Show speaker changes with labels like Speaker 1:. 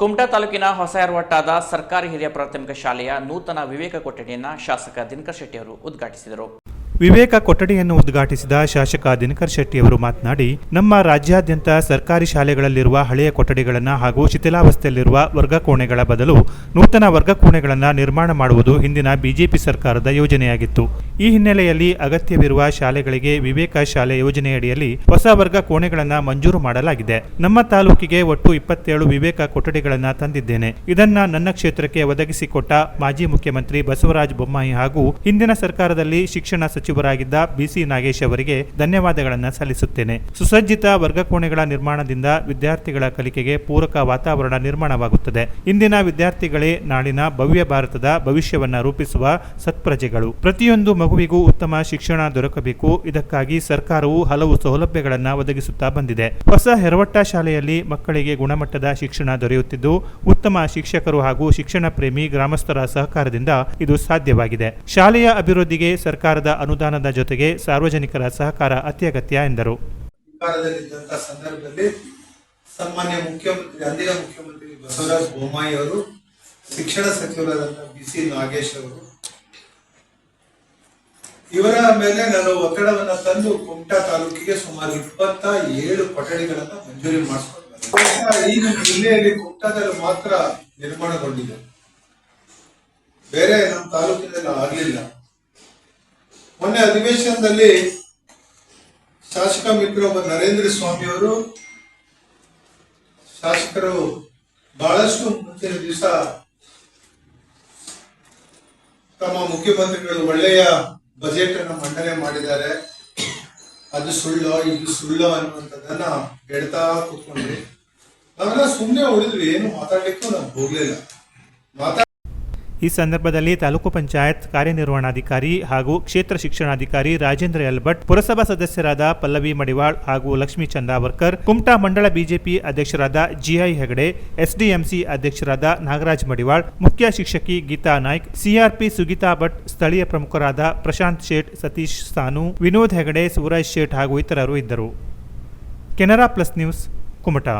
Speaker 1: ಕುಮಟಾ ತಾಲೂಕಿನ ಹೊಸ ಯರವಟ್ಟಾದ ಸರ್ಕಾರಿ ಹಿರಿಯ ಪ್ರಾಥಮಿಕ ಶಾಲೆಯ ನೂತನ ವಿವೇಕ ಕೊಠಡಿಯನ್ನು ಶಾಸಕ ದಿನಕರ್ ಶೆಟ್ಟಿಯವರು ಉದ್ಘಾಟಿಸಿದರು.
Speaker 2: ವಿವೇಕ ಕೊಠಡಿಯನ್ನು ಉದ್ಘಾಟಿಸಿದ ಶಾಸಕ ದಿನಕರ್ ಶೆಟ್ಟಿಯವರು ಮಾತನಾಡಿ, ನಮ್ಮ ರಾಜ್ಯಾದ್ಯಂತ ಸರ್ಕಾರಿ ಶಾಲೆಗಳಲ್ಲಿರುವ ಹಳೆಯ ಕೊಠಡಿಗಳನ್ನು ಹಾಗೂ ಶಿಥಿಲಾವಸ್ಥೆಯಲ್ಲಿರುವ ವರ್ಗಕೋಣೆಗಳ ಬದಲು ನೂತನ ವರ್ಗಕೋಣೆಗಳನ್ನು ನಿರ್ಮಾಣ ಮಾಡುವುದು ಹಿಂದಿನ ಬಿಜೆಪಿ ಸರ್ಕಾರದ ಯೋಜನೆಯಾಗಿತ್ತು. ಈ ಹಿನ್ನೆಲೆಯಲ್ಲಿ ಅಗತ್ಯವಿರುವ ಶಾಲೆಗಳಿಗೆ ವಿವೇಕ ಶಾಲೆ ಯೋಜನೆಯಡಿಯಲ್ಲಿ ಹೊಸ ವರ್ಗ ಕೋಣೆಗಳನ್ನು ಮಂಜೂರು ಮಾಡಲಾಗಿದೆ. ನಮ್ಮ ತಾಲೂಕಿಗೆ ಒಟ್ಟು ಇಪ್ಪತ್ತೇಳು ವಿವೇಕ ಕೊಠಡಿಗಳನ್ನು ತಂದಿದ್ದೇನೆ. ಇದನ್ನ ನನ್ನ ಕ್ಷೇತ್ರಕ್ಕೆ ಒದಗಿಸಿಕೊಟ್ಟ ಮಾಜಿ ಮುಖ್ಯಮಂತ್ರಿ ಬಸವರಾಜ ಬೊಮ್ಮಾಯಿ ಹಾಗೂ ಹಿಂದಿನ ಸರ್ಕಾರದಲ್ಲಿ ಶಿಕ್ಷಣ ಸಚಿವರಾಗಿದ್ದ ಬಿಸಿ ನಾಗೇಶ್ ಅವರಿಗೆ ಧನ್ಯವಾದಗಳನ್ನು ಸಲ್ಲಿಸುತ್ತೇನೆ. ಸುಸಜ್ಜಿತ ವರ್ಗ ಕೋಣೆಗಳ ನಿರ್ಮಾಣದಿಂದ ವಿದ್ಯಾರ್ಥಿಗಳ ಕಲಿಕೆಗೆ ಪೂರಕ ವಾತಾವರಣ ನಿರ್ಮಾಣವಾಗುತ್ತದೆ. ಇಂದಿನ ವಿದ್ಯಾರ್ಥಿಗಳೇ ನಾಳಿನ ಭವ್ಯ ಭಾರತದ ಭವಿಷ್ಯವನ್ನು ರೂಪಿಸುವ ಸತ್ಪ್ರಜೆಗಳು. ಪ್ರತಿಯೊಂದು ಮಗುವಿಗೂ ಉತ್ತಮ ಶಿಕ್ಷಣ ದೊರಕಬೇಕು. ಇದಕ್ಕಾಗಿ ಸರ್ಕಾರವು ಹಲವು ಸೌಲಭ್ಯಗಳನ್ನು ಒದಗಿಸುತ್ತಾ ಬಂದಿದೆ. ಹೊಸ ಹೆರವಟ್ಟ ಶಾಲೆಯಲ್ಲಿ ಮಕ್ಕಳಿಗೆ ಗುಣಮಟ್ಟದ ಶಿಕ್ಷಣ ದೊರೆಯುತ್ತಿದ್ದು, ಉತ್ತಮ ಶಿಕ್ಷಕರು ಹಾಗೂ ಶಿಕ್ಷಣ ಪ್ರೇಮಿ ಗ್ರಾಮಸ್ಥರ ಸಹಕಾರದಿಂದ ಇದು ಸಾಧ್ಯವಾಗಿದೆ. ಶಾಲೆಯ ಅಭಿವೃದ್ಧಿಗೆ ಸರ್ಕಾರದ ಅನುದಾನದ ಜೊತೆಗೆ ಸಾರ್ವಜನಿಕರ ಸಹಕಾರ ಅತ್ಯಗತ್ಯ ಎಂದರು.
Speaker 3: ಸನ್ಮಾನ್ಯ ಮುಖ್ಯಮಂತ್ರಿ ಅಂದಿನ ಮುಖ್ಯಮಂತ್ರಿ ಬಸವರಾಜ ಬೊಮ್ಮಾಯಿ ಅವರು, ಶಿಕ್ಷಣ ಸಚಿವರಾದಂತಹ ಬಿ ಸಿ ನಾಗೇಶ್ ಅವರು ಇವರ ಮೇಲೆ ನಾನು ಒತ್ತಡವನ್ನ ತಂದು ಕುಮಟಾ ತಾಲೂಕಿಗೆ ಸುಮಾರು ಇಪ್ಪತ್ತ ಏಳು ಕೊಠಡಿಗಳನ್ನ ಮಂಜೂರಿ ಮಾಡಿಸ್ಕೊಂಡು ಈಗ ಜಿಲ್ಲೆಯಲ್ಲಿ ಕುಮಟಾದಲ್ಲಿ ಮಾತ್ರ ನಿರ್ಮಾಣಗೊಂಡಿದೆ. ಬೇರೆ ನಮ್ಮ ತಾಲೂಕಿನಲ್ಲಿ ಆಗಲಿಲ್ಲ. ಮೊನ್ನೆ ಅಧಿವೇಶನದಲ್ಲಿ ಶಾಸಕ ಮಿತ್ರೊಬ್ಬ ನರೇಂದ್ರ ಸ್ವಾಮಿ ಅವರು ಶಾಸಕರು ಬಹಳಷ್ಟು ಮುಂಚಿನ ದಿವಸ ತಮ್ಮ ಮುಖ್ಯಮಂತ್ರಿಗಳು ಒಳ್ಳೆಯ ಬಜೆಟ್ ಅನ್ನು ಮಂಡನೆ ಮಾಡಿದ್ದಾರೆ. ಅದು ಸುಳ್ಳು, ಇದು ಸುಳ್ಳು ಅನ್ನುವಂಥದ್ದನ್ನ ಹೇಳ್ತಾ ಕೂತ್ಕೊಂಡ್ರಿ ನಾವೆಲ್ಲ ಸುಮ್ಮನೆ ಉಳಿದ್ವಿ ಏನು ಮಾತಾಡ್ಲಿಕ್ಕೂ ನಾವು ಹೋಗ್ಲಿಲ್ಲ. ಮಾತಾ
Speaker 2: ಈ ಸಂದರ್ಭದಲ್ಲಿ ತಾಲೂಕು ಪಂಚಾಯತ್ ಕಾರ್ಯನಿರ್ವಹಣಾಧಿಕಾರಿ ಹಾಗೂ ಕ್ಷೇತ್ರ ಶಿಕ್ಷಣಾಧಿಕಾರಿ ರಾಜೇಂದ್ರ ಎಲ್ಭಟ್ ಪುರಸಭಾ ಸದಸ್ಯರಾದ ಪಲ್ಲವಿ ಮಡಿವಾಳ್ ಹಾಗೂ ಲಕ್ಷ್ಮೀ ಚಂದಾವರ್ಕರ್, ಕುಮಟಾ ಮಂಡಳ ಬಿಜೆಪಿ ಅಧ್ಯಕ್ಷರಾದ ಜಿಐ ಹೆಗಡೆ, ಎಸ್ಡಿಎಂಸಿ ಅಧ್ಯಕ್ಷರಾದ ನಾಗರಾಜ್ ಮಡಿವಾಳ್, ಮುಖ್ಯ ಶಿಕ್ಷಕಿ ಗೀತಾ ನಾಯ್ಕ್, ಸಿಆರ್ಪಿ ಸುಗೀತಾ ಭಟ್, ಸ್ಥಳೀಯ ಪ್ರಮುಖರಾದ ಪ್ರಶಾಂತ್ ಶೇಟ್, ಸತೀಶ್ ಸಾನು, ವಿನೋದ್ ಹೆಗಡೆ, ಸೂರಜ್ ಶೇಟ್ ಹಾಗೂ ಇತರರು ಇದ್ದರು. Canara plus news, Kumta.